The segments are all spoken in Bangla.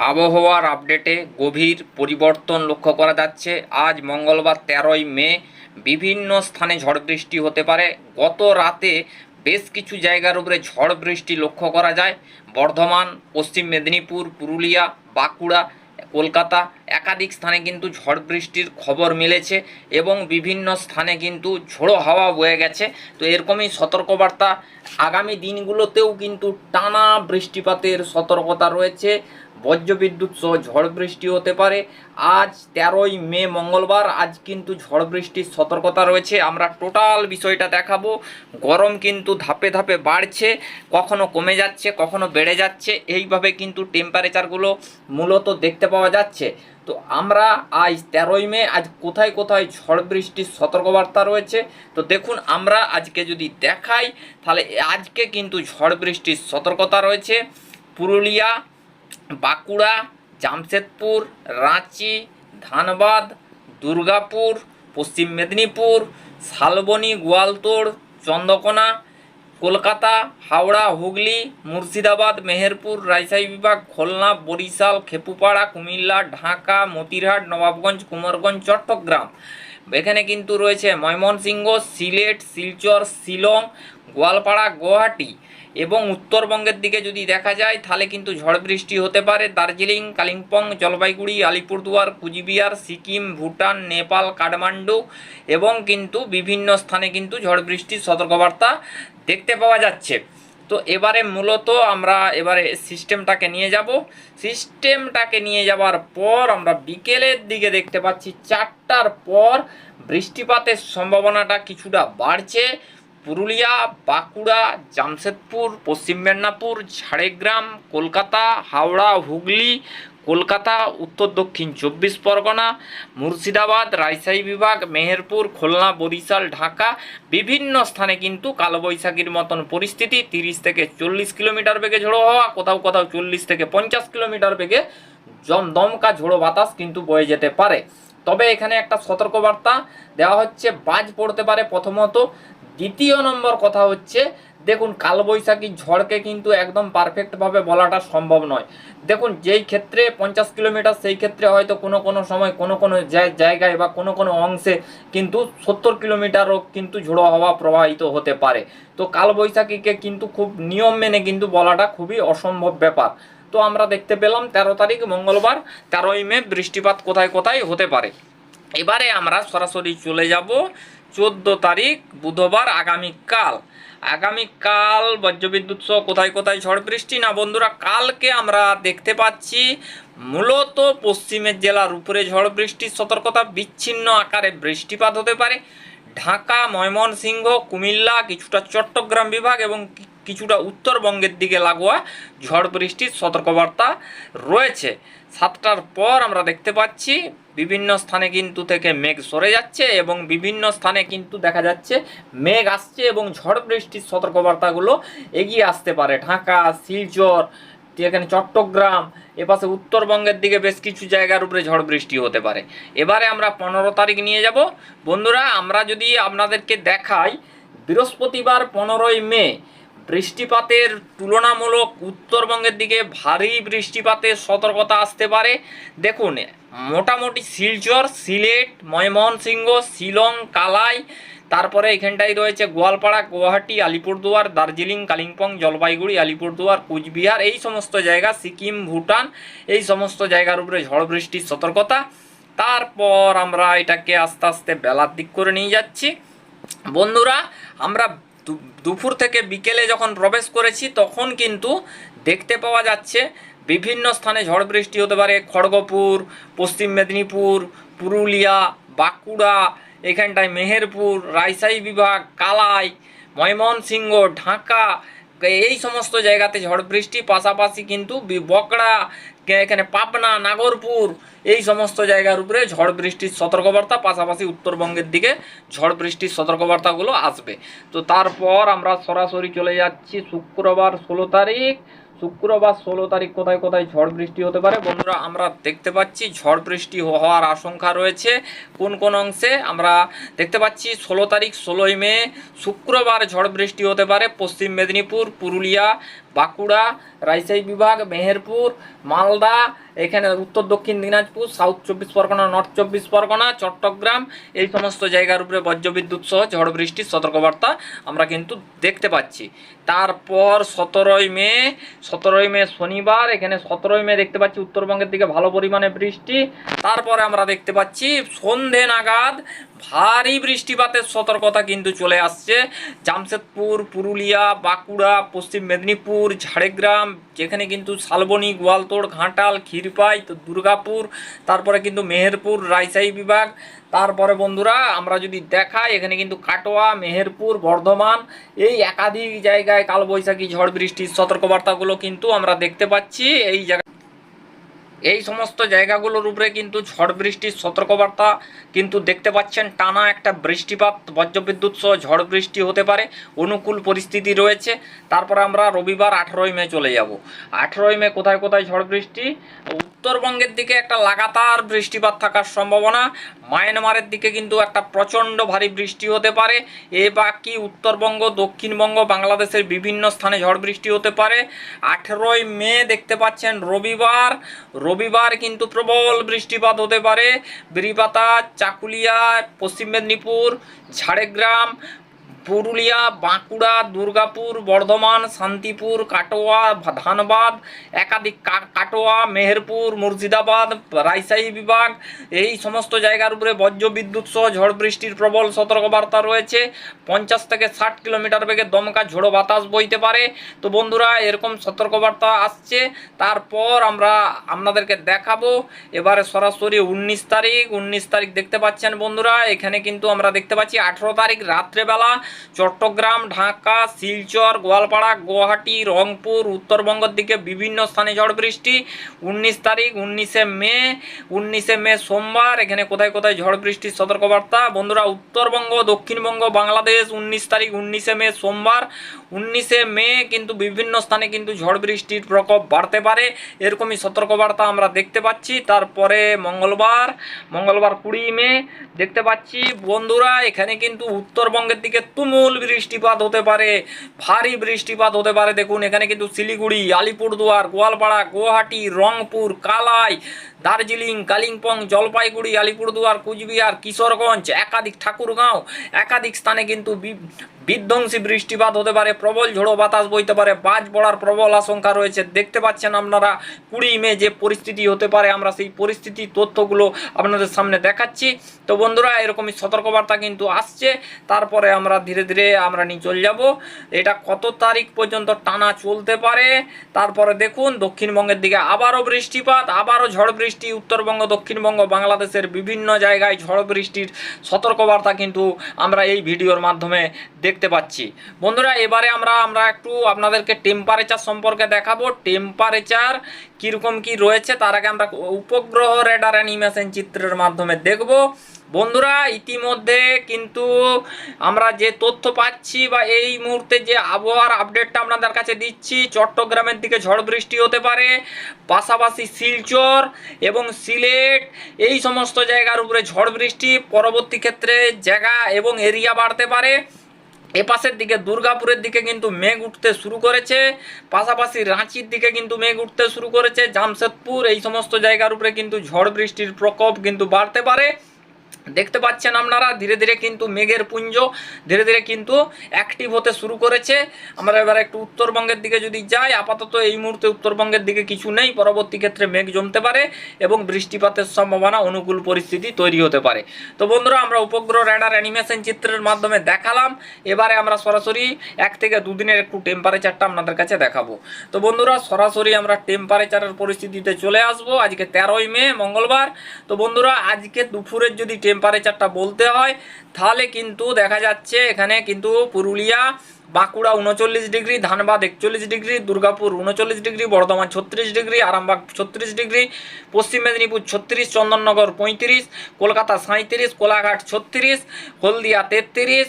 আবহাওয়ার আপডেটে গভীর পরিবর্তন লক্ষ্য করা যাচ্ছে। আজ মঙ্গলবার তেরোই মে, বিভিন্ন স্থানে ঝড় বৃষ্টি হতে পারে। গত রাতে বেশ কিছু জায়গার উপরে ঝড় বৃষ্টি লক্ষ্য করা যায়। বর্ধমান, পশ্চিম মেদিনীপুর, পুরুলিয়া, বাঁকুড়া, কলকাতা একাধিক স্থানে কিন্তু ঝড় বৃষ্টির খবর মিলেছে এবং বিভিন্ন স্থানে কিন্তু ঝোড়ো হাওয়া বয়ে গেছে। তো এরকমই সতর্কবার্তা আগামী দিনগুলোতেও কিন্তু টানা বৃষ্টিপাতের সতর্কতা রয়েছে। বজ্রবিদ্যুৎ সহ ঝড় বৃষ্টি হতে পারে। আজ তেরোই মে মঙ্গলবার, আজ কিন্তু ঝড় বৃষ্টির সতর্কতা রয়েছে। আমরা টোটাল বিষয়টা দেখাবো। গরম কিন্তু ধাপে ধাপে বাড়ছে, কখনো কমে যাচ্ছে, কখনো বেড়ে যাচ্ছে। এইভাবে কিন্তু টেম্পারেচারগুলো মূলত দেখতে পাওয়া যাচ্ছে। তো আমরা আজ তেরোই মে, আজ কোথায় কোথায় ঝড় বৃষ্টির সতর্কবার্তা রয়েছে? তো দেখুন, আমরা আজকে যদি দেখাই, তাহলে আজকে কিন্তু ঝড় বৃষ্টির সতর্কতা রয়েছে। পুরুলিয়া বাঁকুড়া, জামশেদপুর, রাঁচি, ধানবাদ, দুর্গাপুর, পশ্চিম মেদিনীপুর, শালবনী, গোয়ালতোড়, চন্দ্রকোনা, কলকাতা, হাওড়া, হুগলি, মুর্শিদাবাদ, মেহেরপুর, রাজশাহী বিভাগ, খুলনা, বরিশাল, খেপুপাড়া, কুমিল্লা, ঢাকা, মতিরহাট, নবাবগঞ্জ, কুমারগঞ্জ, চট্টগ্রাম। এখানে কিন্তু রয়েছে ময়মনসিংহ, সিলেট, শিলচর, শিলং, গোয়ালপাড়া, গুয়াহাটি। এবং উত্তরবঙ্গের দিকে যদি দেখা যায়, তাহলে কিন্তু ঝড় বৃষ্টি হতে পারে। দার্জিলিং, কালিম্পং, জলপাইগুড়ি, আলিপুরদুয়ার, কুচবিহার, সিকিম, ভুটান, নেপাল, কাঠমান্ডু এবং কিন্তু বিভিন্ন স্থানে কিন্তু ঝড় বৃষ্টির সতর্কবার্তা দেখতে পাওয়া যাচ্ছে। তো এবারে মূলত আমরা এবারে সিস্টেমটাকে নিয়ে যাব। সিস্টেমটাকে নিয়ে যাওয়ার পর আমরা বিকেলের দিকে দেখতে পাচ্ছি, চারটার পর বৃষ্টিপাতের সম্ভাবনাটা কিছুটা বাড়ছে। পুরুলিয়া, বাঁকুড়া, জামশেদপুর, পশ্চিম মেদিনীপুর, ঝাড়গ্রাম, কলকাতা, হাওড়া, হুগলি, কলকাতা, উত্তর দক্ষিণ চব্বিশ পরগনা, মুর্শিদাবাদ, রাজশাহী বিভাগ, মেহেরপুর, খুলনা, বরিশাল, ঢাকা, বিভিন্ন স্থানে কিন্তু কালবৈশাখীর মতন পরিস্থিতি। তিরিশ থেকে চল্লিশ কিলোমিটার বেগে ঝোড়ো হওয়া, কোথাও কোথাও চল্লিশ থেকে পঞ্চাশ কিলোমিটার বেগে দমকা ঝোড়ো বাতাস কিন্তু বয়ে যেতে পারে। তবে এখানে একটা সতর্কবার্তা দেওয়া হচ্ছে, বাজ পড়তে পারে প্রথমত। দ্বিতীয় নম্বর কথা হচ্ছে, দেখুন কালবৈশাখী ঝড়কে কিন্তু একদম পারফেক্টভাবে বলাটা সম্ভব নয়। দেখুন যেই ক্ষেত্রে পঞ্চাশ কিলোমিটার, সেই ক্ষেত্রে হয়তো কোনো কোনো সময় কোনো কোনো জায়- জায়গায় বা কোনো কোনো অংশে কিন্তু সত্তর কিলোমিটারও কিন্তু ঝোড়ো হাওয়া প্রবাহিত হতে পারে। তো কালবৈশাখীকে কিন্তু খুব নিয়ম মেনে কিন্তু বলাটা খুবই অসম্ভব ব্যাপার। তো আমরা দেখতে পেলাম তেরো তারিখ, মঙ্গলবার, তেরোই মে বৃষ্টিপাত কোথায় কোথায় হতে পারে। এবারে আমরা সরাসরি চলে যাব চোদ্দ তারিখ, বুধবার আগামীকাল আগামীকাল বজ্রবিদ্যুৎ সহ কোথায় কোথায় ঝড় বৃষ্টি? না বন্ধুরা, কালকে আমরা দেখতে পাচ্ছি মূলত পশ্চিমের জেলার উপরে ঝড় বৃষ্টির সতর্কতা বিচ্ছিন্ন আকারে বৃষ্টিপাত হতে পারে। ঢাকা, ময়মনসিংহ, কুমিল্লা, কিছুটা চট্টগ্রাম বিভাগ এবং কিছুটা উত্তরবঙ্গের দিকে লাগোয়া ঝড় বৃষ্টির সতর্কবার্তা রয়েছে। সাতটার পর আমরা দেখতে পাচ্ছি, বিভিন্ন স্থানে কিন্তু থেকে মেঘ সরে যাচ্ছে এবং বিভিন্ন স্থানে কিন্তু দেখা যাচ্ছে মেঘ আসছে এবং ঝড় বৃষ্টির সতর্কবার্তাগুলো এগিয়ে আসতে পারে। ঢাকা, শিলচর, এখানে চট্টগ্রাম, এপাশে উত্তরবঙ্গের দিকে বেশ কিছু জায়গার উপরে ঝড় বৃষ্টি হতে পারে। এবারে আমরা পনেরো তারিখ নিয়ে যাব। বন্ধুরা, আমরা যদি আপনাদেরকে দেখাই, বৃহস্পতিবার পনেরোই মে বৃষ্টিপাতের তুলনামূলক উত্তরবঙ্গের দিকে ভারী বৃষ্টিপাতের সতর্কতা আসতে পারে। দেখুন, মোটামুটি শিলচর, সিলেট, ময়মনসিংহ, শিলং, কালাই, তারপরে এখানটায় রয়েছে গোয়ালপাড়া, গুয়াহাটি, আলিপুরদুয়ার, দার্জিলিং, কালিম্পং, জলপাইগুড়ি, আলিপুরদুয়ার, কুচবিহার, এই সমস্ত জায়গা, সিকিম, ভুটান, এই সমস্ত জায়গার উপরে ঝড় বৃষ্টির সতর্কতা। তারপর আমরা এটাকে আস্তে আস্তে বেলার দিক করে নিয়ে যাচ্ছি। বন্ধুরা, আমরা দুপুর থেকে বিকেলে যখন প্রবেশ করেছি, তখন কিন্তু দেখতে পাওয়া যাচ্ছে বিভিন্ন স্থানে ঝড় বৃষ্টি হতে পারে। খড়গপুর, পশ্চিম মেদিনীপুর, পুরুলিয়া, বাঁকুড়া, এখানটায় মেহেরপুর রাইসাই বিভাগ, কালাই, ময়মনসিংহ, ঢাকা এই সমস্ত জায়গাতে ঝড় বৃষ্টি পাশাপাশি কিন্তু বকড়া এখানে পাবনা, নাগরপুর, এই সমস্ত জায়গার উপরে ঝড় বৃষ্টির সতর্কবার্তা, পাশাপাশি উত্তরবঙ্গের দিকে ঝড় বৃষ্টির সতর্কবার্তাগুলো আসবে। তো তারপর আমরা সরাসরি চলে যাচ্ছি, শুক্রবার ষোলো তারিখ। শুক্রবার ষোলো তারিখ কোথায় কোথায় ঝড় বৃষ্টি হতে পারে? বন্ধুরা, আমরা দেখতে পাচ্ছি ঝড় বৃষ্টি হওয়ার আশঙ্কা রয়েছে। কোন কোন অংশে? আমরা দেখতে পাচ্ছি ষোলো তারিখ ষোলোই মে, শুক্রবার ঝড় বৃষ্টি হতে পারে পশ্চিম মেদিনীপুর, পুরুলিয়া বাঁকুড়া, রাজশাহী বিভাগ, মেহেরপুর, মালদা, এখানে উত্তর, দক্ষিণ দিনাজপুর সাউথ চব্বিশ পরগনা নর্থ চব্বিশ পরগনা, চট্টগ্রাম, এই সমস্ত জায়গার উপরে বজ্রবিদ্যুৎ সহ ঝড় বৃষ্টির সতর্কবার্তা আমরা কিন্তু দেখতে পাচ্ছি। তারপর সতেরোই মে সতেরোই মে শনিবার, এখানে সতেরোই মে দেখতে পাচ্ছি উত্তরবঙ্গের দিকে ভালো পরিমাণে বৃষ্টি। তারপরে আমরা দেখতে পাচ্ছি সন্ধে নাগাদ ভারী বৃষ্টিপাতের সতর্কতা কিন্তু চলে আসছে। জামশেদপুর, পুরুলিয়া, বাঁকুড়া, পশ্চিম মেদিনীপুর, ঝাড়গ্রাম, যেখানে কিন্তু শালবনী, গোয়ালতোড়, ঘাটাল, ক্ষীরপাই, তো দুর্গাপুর, তারপরে কিন্তু মেহেরপুর রাজশাহী বিভাগ। তারপরে বন্ধুরা, আমরা যদি দেখাই, এখানে কিন্তু কাটোয়া, মেহেরপুর, বর্ধমান, এই একাধিক জায়গায় কালবৈশাখী ঝড় বৃষ্টির সতর্কবার্তাগুলো কিন্তু আমরা দেখতে পাচ্ছি। এই জায়গা এই সমস্ত জায়গাগুলোর উপরে কিন্তু ঝড় বৃষ্টির সতর্কবার্তা কিন্তু দেখতে পাচ্ছেন। টানা একটা বৃষ্টিপাত, বজ্রবিদ্যুৎ সহ ঝড় বৃষ্টি হতে পারে, অনুকূল পরিস্থিতি রয়েছে। তারপর আমরা রবিবার আঠেরোই মে চলে যাব। আঠেরোই মে কোথায় কোথায় ঝড় বৃষ্টি? উত্তরবঙ্গের দিকে একটা লাগাতার বৃষ্টিপাত থাকার সম্ভাবনা। মায়ানমারের দিকে কিন্তু একটা প্রচণ্ড ভারী বৃষ্টি হতে পারে। এ বাকি উত্তরবঙ্গ, দক্ষিণবঙ্গ, বাংলাদেশের বিভিন্ন স্থানে ঝড় বৃষ্টি হতে পারে। আঠেরোই মে দেখতে পাচ্ছেন রবিবার। রবিবার কিন্তু প্রবল বৃষ্টিপাত হতে পারে। বিরিপাতা চাকুলিয়া পশ্চিম মেদিনীপুর ঝাড়গ্রাম পুরুলিয়া, বাঁকুড়া, দুর্গাপুর, বর্ধমান, শান্তিপুর, কাটোয়া, ধানবাদ, একাধিক কাটোয়া, মেহেরপুর, মুর্শিদাবাদ, রাজশাহী বিভাগ, এই সমস্ত জায়গার উপরে বজ্রবিদ্যুৎ সহ ঝড় বৃষ্টির প্রবল সতর্কবার্তা রয়েছে। পঞ্চাশ থেকে ষাট কিলোমিটার বেগে দমকা ঝোড়ো বাতাস বইতে পারে। তো বন্ধুরা, এরকম সতর্কবার্তা আসছে। তারপর আমরা আপনাদেরকে দেখাবো। এবারে সরাসরি উনিশ তারিখ উনিশ তারিখ দেখতে পাচ্ছেন বন্ধুরা। এখানে কিন্তু আমরা দেখতে পাচ্ছি আঠেরো তারিখ রাত্রেবেলা। চট্টগ্রাম, ঢাকা, শিলচর, গোয়ালপাড়া, গুয়াহাটি, রংপুর, উত্তরবঙ্গের দিকে বিভিন্ন স্থানে ঝড় বৃষ্টি। উনিশ তারিখ, উনিশে মে উনিশে মে সোমবার এখানে কোথায় কোথায় ঝড় বৃষ্টির সতর্কবার্তা? বন্ধুরা, উত্তরবঙ্গ, দক্ষিণবঙ্গ, বাংলাদেশ, উনিশ তারিখ, উনিশে মে সোমবার। উনিশে মে কিন্তু বিভিন্ন স্থানে কিন্তু ঝড় বৃষ্টির প্রকোপ বাড়তে পারে। এরকমই সতর্কবার্তা আমরা দেখতে পাচ্ছি। তারপরে মঙ্গলবার মঙ্গলবার কুড়ি মে দেখতে পাচ্ছি। বন্ধুরা, এখানে কিন্তু উত্তরবঙ্গের দিকে তুমুল বৃষ্টিপাত হতে পারে, ভারী বৃষ্টিপাত হতে পারে। দেখুন, এখানে কিন্তু শিলিগুড়ি, আলিপুরদুয়ার, গোয়ালপাড়া, গুয়াহাটি, রংপুর, কালাই, দার্জিলিং, কালিম্পং, জলপাইগুড়ি, আলিপুরদুয়ার, কুচবিহার, কিশোরগঞ্জ, একাধিক ঠাকুরগাঁও, একাধিক স্থানে কিন্তু বিধ্বংসী বৃষ্টিপাত হতে পারে, প্রবল ঝোড়ো বাতাস বইতে পারে, বাজ পড়ার প্রবল আশঙ্কা রয়েছে। দেখতে পাচ্ছেন আপনারা কুড়ি মে যে পরিস্থিতি হতে পারে, আমরা সেই পরিস্থিতির তথ্যগুলো আপনাদের সামনে দেখাচ্ছি। তো বন্ধুরা, এরকমই সতর্কবার্তা কিন্তু আসছে। তারপরে আমরা ধীরে ধীরে আমরা নিয়ে চলে যাব। এটা কত তারিখ পর্যন্ত টানা চলতে পারে? তারপরে দেখুন, দক্ষিণবঙ্গের দিকে আবারও বৃষ্টিপাত, আবারও ঝড় বৃষ্টি, উত্তরবঙ্গ, দক্ষিণবঙ্গ, বাংলাদেশের বিভিন্ন জায়গায় ঝড় বৃষ্টির সতর্কবার্তা কিন্তু আমরা এই ভিডিওর মাধ্যমে দেখতে পাচ্ছি। বন্ধুরা, এবারে আমরা আমরা একটু আপনাদেরকে টেম্পারেচার সম্পর্কে দেখাবো। টেম্পারেচার কীরকম কি রয়েছে, তার আগে আমরা উপগ্রহ রেডার অ্যানিমেশন চিত্রের মাধ্যমে দেখব। বন্ধুরা, ইতিমধ্যে কিন্তু আমরা যে তথ্য পাচ্ছি বা এই মুহূর্তে যে আবহাওয়ার আপডেটটা আপনাদের কাছে দিচ্ছি, চট্টগ্রামের দিকে ঝড় বৃষ্টি হতে পারে, পাশাপাশি শিলচর এবং সিলেট, এই সমস্ত জায়গার উপরে ঝড় বৃষ্টি, পরবর্তী ক্ষেত্রে জায়গা এবং এরিয়া বাড়তে পারে। এপাশের দিকে দুর্গাপুরের দিকে কিন্তু মেঘ উঠতে শুরু করেছে, পাশাপাশি রাঁচির দিকে কিন্তু মেঘ উঠতে শুরু করেছে, জামশেদপুর এই সমস্ত জায়গার উপরে কিন্তু ঝড় বৃষ্টির প্রকোপ কিন্তু বাড়তে পারে। দেখতে পাচ্ছেন আপনারা, ধীরে ধীরে কিন্তু মেঘের পুঞ্জ, ধীরে ধীরে কিন্তু অ্যাক্টিভ হতে শুরু করেছে। আমরা এবার একটু উত্তরবঙ্গের দিকে যদি যাই, আপাতত এই মুহূর্তে উত্তরবঙ্গের দিকে কিছু নেই, পরবর্তী ক্ষেত্রে মেঘ জমতে পারে এবং বৃষ্টিপাতের সম্ভাবনা, অনুকূল পরিস্থিতি তৈরি হতে পারে। তো বন্ধুরা, আমরা উপগ্রহ র্যাডার অ্যানিমেশন চিত্রের মাধ্যমে দেখালাম। এবারে আমরা সরাসরি এক থেকে দুদিনের একটু টেম্পারেচারটা আপনাদের কাছে দেখাবো। তো বন্ধুরা, সরাসরি আমরা টেম্পারেচারের পরিস্থিতিতে চলে আসব। আজকে তেরোই মে, মঙ্গলবার। তো বন্ধুরা, আজকে দুপুরের যদি টেম্পারেচারটা বলতে হয়, তাহলে কিন্তু দেখা যাচ্ছে এখানে কিন্তু পুরুলিয়া, বাঁকুড়া উনচল্লিশ ডিগ্রি, ধানবাদ একচল্লিশ ডিগ্রি, দুর্গাপুর উনচল্লিশ ডিগ্রি, বর্ধমান ছত্রিশ ডিগ্রি, আরামবাগ ছত্রিশ ডিগ্রি, পশ্চিম মেদিনীপুর ছত্রিশ, চন্দননগর পঁয়ত্রিশ, কলকাতা সাঁত্রিশ কোলাঘাট ছত্রিশ, হলদিয়া তেত্রিশ,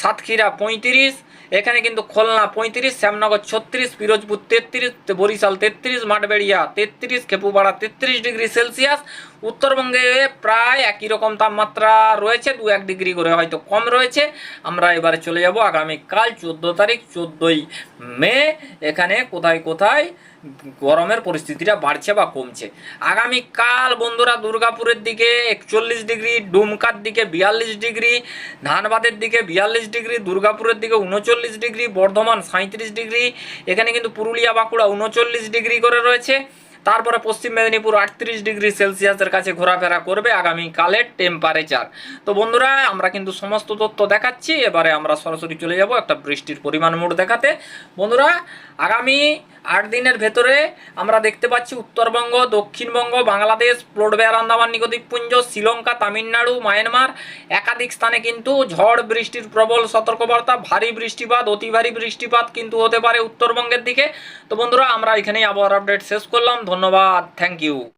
সাতক্ষীরা পঁয়ত্রিশ এখানে কিন্তু খুলনা পঁয়ত্রিশ, শ্যামনগর ছত্রিশ, পিরোজপুর তেত্রিশ, বরিশাল তেত্রিশ, মাঠবেড়িয়া তেত্রিশ, খেপুপাড়া তেত্রিশ ডিগ্রি সেলসিয়াস। উত্তরবঙ্গে প্রায় একই রকম তাপমাত্রা রয়েছে, দু এক ডিগ্রি করে হয়তো কম রয়েছে। আমরা এবারে চলে যাব আগামীকাল চোদ্দ তারিখ, চোদ্দোই মে। এখানে কোথায় কোথায় গরমের পরিস্থিতিটা বাড়ছে বা কমছে। আগামীকাল বন্ধুরা দুর্গাপুরের দিকে একচল্লিশ ডিগ্রি, ডুমকার দিকে বিয়াল্লিশ ডিগ্রি, ধানবাদের দিকে বিয়াল্লিশ ডিগ্রি, দুর্গাপুরের দিকে উনচল্লিশ ডিগ্রি, বর্ধমান সাঁত্রিশ ডিগ্রি, এখানে কিন্তু পুরুলিয়া, বাঁকুড়া উনচল্লিশ ডিগ্রি করে রয়েছে। তারপরে পশ্চিম মেদিনীপুর আটত্রিশ ডিগ্রি সেলসিয়াসের কাছে ঘোরাফেরা করবে আগামীকালের টেম্পারেচার তো বন্ধুরা, আমরা কিন্তু সমস্ত তথ্য দেখাচ্ছি, এবারে আমরা সরাসরি চলে যাব একটা বৃষ্টির পরিমাণ মোট দেখাতে। বন্ধুরা, আগামী আট দিনের ভেতরে আমরা দেখতে পাচ্ছি উত্তরবঙ্গ, দক্ষিণবঙ্গ, বাংলাদেশ প্লোটবেয়ার আন্দামান নিকোদ্বীপপুঞ্জ শ্রীলঙ্কা, তামিলনাড়ু, মায়ানমার। একাধিক স্থানে কিন্তু ঝড় বৃষ্টির প্রবল সতর্কবার্তা, ভারী বৃষ্টিপাত, অতি ভারী বৃষ্টিপাত কিন্তু হতে পারে উত্তরবঙ্গের দিকে। তো বন্ধুরা, আমরা এখানেই আবহাওয়ার আপডেট শেষ করলাম। ধন্যবাদ। Thank you